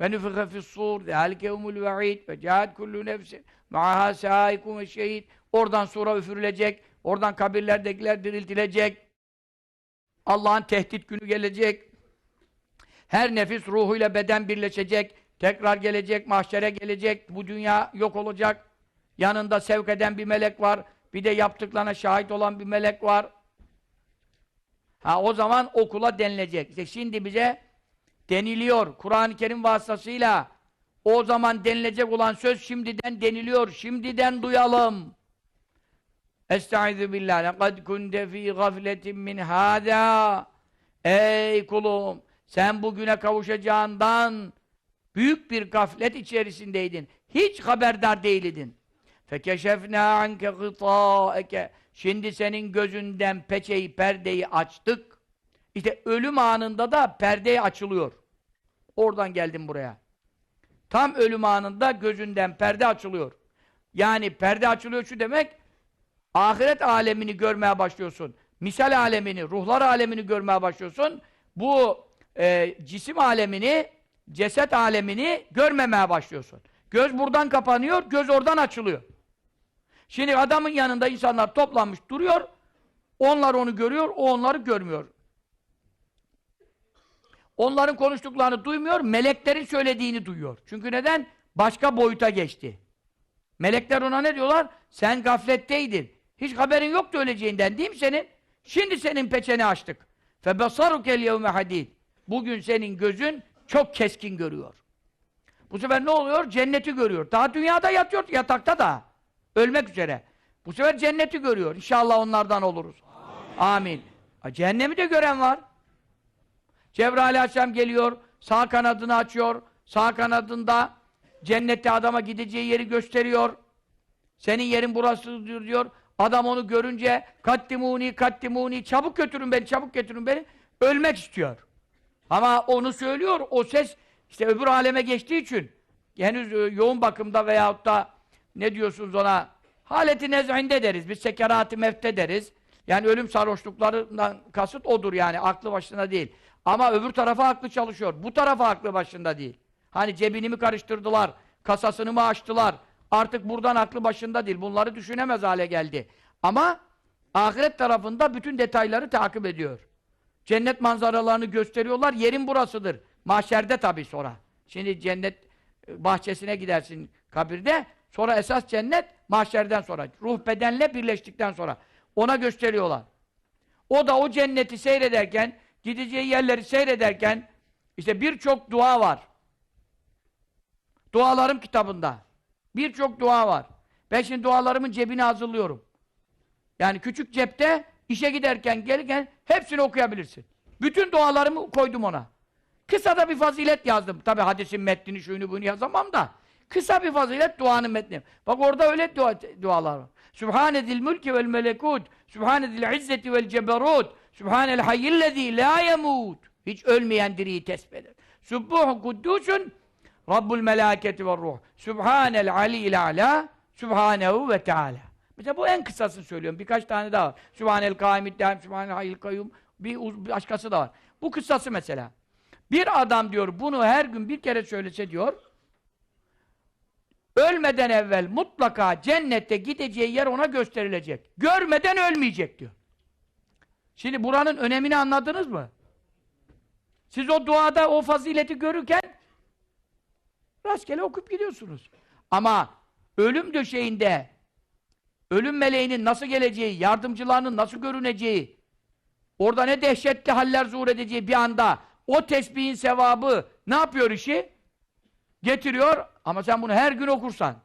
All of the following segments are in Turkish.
ve nüfike fis-sur zâlike humul ve'id ve câet kullu nefsin ma'aha sâikum ve oradan sonra üfürülecek oradan kabirlerdekiler diriltilecek. Allah'ın tehdit günü gelecek. Her nefis ruhuyla beden birleşecek tekrar gelecek mahşere gelecek bu dünya yok olacak. Yanında sevk eden bir melek var bir de yaptıklarına şahit olan bir melek var. Ha o zaman okula denilecek. İşte şimdi bize deniliyor Kur'an-ı Kerim vasıtasıyla o zaman denilecek olan söz şimdiden deniliyor. Şimdiden duyalım. Estaizu billah. Lekad kunte fî gafletin min hâdâ. Ey kulum! Sen bugüne kavuşacağından büyük bir gaflet içerisindeydin. Hiç haberdar değildin. Fekeşefnâ anke gıtâeke. Şimdi senin gözünden peçeyi, perdeyi açtık. İşte ölüm anında da perde açılıyor. Oradan geldim buraya. Tam ölüm anında gözünden perde açılıyor. Yani perde açılıyor şu demek, ahiret alemini görmeye başlıyorsun. Misal alemini, ruhlar alemini görmeye başlıyorsun. Bu e, cisim alemini, ceset alemini görmemeye başlıyorsun. Göz buradan kapanıyor, göz oradan açılıyor. Şimdi adamın yanında insanlar toplanmış duruyor, onlar onu görüyor, o onları görmüyor. Onların konuştuklarını duymuyor, meleklerin söylediğini duyuyor. Çünkü neden? Başka boyuta geçti. Melekler ona ne diyorlar? Sen gafletteydin. Hiç haberin yoktu öleceğinden değil mi senin? Şimdi senin peçeni açtık. فَبَصَرُكَ الْيَوْمَ hadid. Bugün senin gözün çok keskin görüyor. Bu sefer ne oluyor? Cenneti görüyor. Daha dünyada yatıyor, yatakta da. Ölmek üzere. Bu sefer cenneti görüyor. İnşallah onlardan oluruz. Amin. Amin. Cehennemi de gören var. Cebrail Aleyhisselam geliyor, sağ kanadını açıyor, sağ kanadında cennette adama gideceği yeri gösteriyor. Senin yerin burası diyor. Adam onu görünce kattimuni kattimuni çabuk götürün beni, çabuk götürün beni. Ölmek istiyor. Ama onu söylüyor, o ses işte öbür aleme geçtiği için henüz e, yoğun bakımda veyahut da ne diyorsunuz ona haleti nez'inde deriz. Biz sekerat-ı mefte deriz. Yani ölüm sarhoşluklarından kasıt odur yani. Aklı başına değil. Ama öbür tarafa aklı çalışıyor. Bu tarafa aklı başında değil. Hani cebini mi karıştırdılar? Kasasını mı açtılar? Artık buradan aklı başında değil. Bunları düşünemez hale geldi. Ama ahiret tarafında bütün detayları takip ediyor. Cennet manzaralarını gösteriyorlar. Yerin burasıdır. Mahşerde tabii sonra. Şimdi cennet e, bahçesine gidersin kabirde. Sonra esas cennet mahşerden sonra. Ruh bedenle birleştikten sonra. Ona gösteriyorlar. O da o cenneti seyrederken, gideceği yerleri seyrederken işte birçok dua var. Dualarım kitabında. Birçok dua var. Ben şimdi dualarımın cebini hazırlıyorum. Yani küçük cepte işe giderken, gelirken hepsini okuyabilirsin. Bütün dualarımı koydum ona. Kısa da bir fazilet yazdım. Tabi hadisin metnini, şunu bunu yazamam da. Kısa bir fazilet duanın metni. Bak orada öyle dua, dualar var. Sübhanedil mülki vel melekut. Sübhanedil izzeti vel ceberut. Sübhanel hayyillezî la yemut. Hiç ölmeyen diriyi tespit eder. Subbuhu kuddusun Rabbul melâketi ve ruh. Sübhanel aliyil a'lâ. Sübhanehu ve teâlâ. Mesela bu en kısasını söylüyorum. Birkaç tane daha var. Sübhanel kâimiddâim, Sübhanel hayyil kayyum. Bir başkası da var. Bu kıssası mesela. Bir adam diyor bunu her gün bir kere söylese diyor ölmeden evvel mutlaka cennette gideceği yer ona gösterilecek. Görmeden ölmeyecek diyor. Şimdi buranın önemini anladınız mı? Siz o duada o fazileti görürken rastgele okuyup gidiyorsunuz. Ama ölüm döşeğinde ölüm meleğinin nasıl geleceği, yardımcılarının nasıl görüneceği, orada ne dehşetli haller zuhur edeceği bir anda o tesbihin sevabı ne yapıyor işi? Getiriyor ama sen bunu her gün okursan.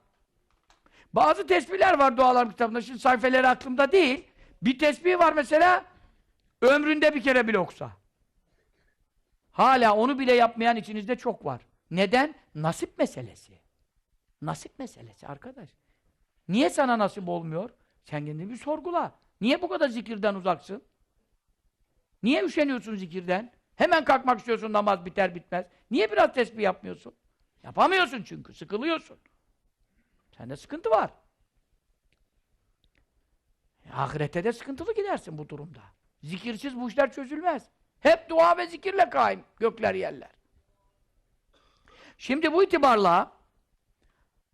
Bazı tesbihler var dualar kitabında. Şimdi sayfeleri aklımda değil. Bir tesbih var mesela ömründe bir kere bile okusa. Hala onu bile yapmayan içinizde çok var. Neden? Nasip meselesi. Nasip meselesi arkadaş. Niye sana nasip olmuyor? Sen kendini bir sorgula. Niye bu kadar zikirden uzaksın? Niye üşeniyorsun zikirden? Hemen kalkmak istiyorsun namaz biter bitmez. Niye biraz tesbih yapmıyorsun? Yapamıyorsun çünkü, sıkılıyorsun. Sende sıkıntı var. E, ahirette de sıkıntılı gidersin bu durumda. Zikirsiz bu işler çözülmez. Hep dua ve zikirle kaim gökler yerler. Şimdi bu itibarla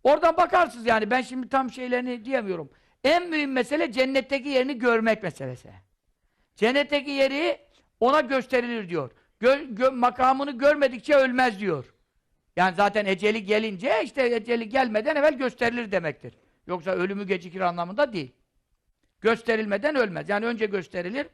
oradan bakarsınız yani ben şimdi tam şeylerini diyemiyorum. En mühim mesele cennetteki yerini görmek meselesi. Cennetteki yeri ona gösterilir diyor. Gö- gö- makamını görmedikçe ölmez diyor. Yani zaten eceli gelince işte eceli gelmeden evvel gösterilir demektir. Yoksa ölümü gecikir anlamında değil. Gösterilmeden ölmez. Yani önce gösterilir.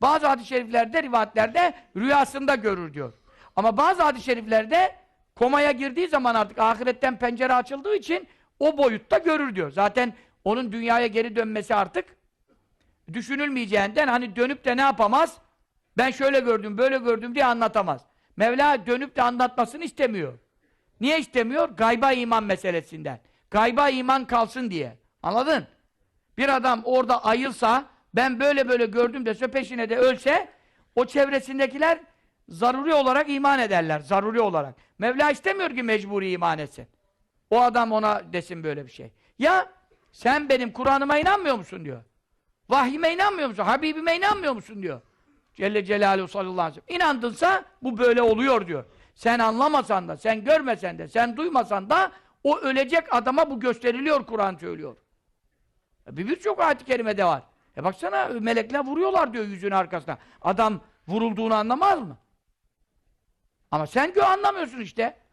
Bazı hadis-i şeriflerde, rivayetlerde rüyasında görür diyor. Ama bazı hadis-i şeriflerde komaya girdiği zaman artık ahiretten pencere açıldığı için o boyutta görür diyor. Zaten onun dünyaya geri dönmesi artık düşünülmeyeceğinden hani dönüp de ne yapamaz? Ben şöyle gördüm, böyle gördüm diye anlatamaz. Mevla dönüp de anlatmasını istemiyor. Niye istemiyor? Gayba iman meselesinden. Gayba iman kalsın diye. Anladın? Bir adam orada ayılsa, ben böyle böyle gördüm dese, peşine de ölse, o çevresindekiler zaruri olarak iman ederler. Zaruri olarak. Mevla istemiyor ki mecburi iman etsin. O adam ona desin böyle bir şey. Ya sen benim Kur'an'ıma inanmıyor musun diyor. Vahyime inanmıyor musun? Habibime inanmıyor musun diyor. Celle Celaluhu sallallahu aleyhi ve sellem. İnandınsa bu böyle oluyor diyor. Sen anlamasan da, sen görmesen de, sen duymasan da o ölecek adama bu gösteriliyor Kur'an söylüyor. E bir birçok ayet-i kerimede var. E baksana melekler vuruyorlar diyor yüzün arkasına. Adam vurulduğunu anlamaz mı? Ama sen gö anlamıyorsun işte.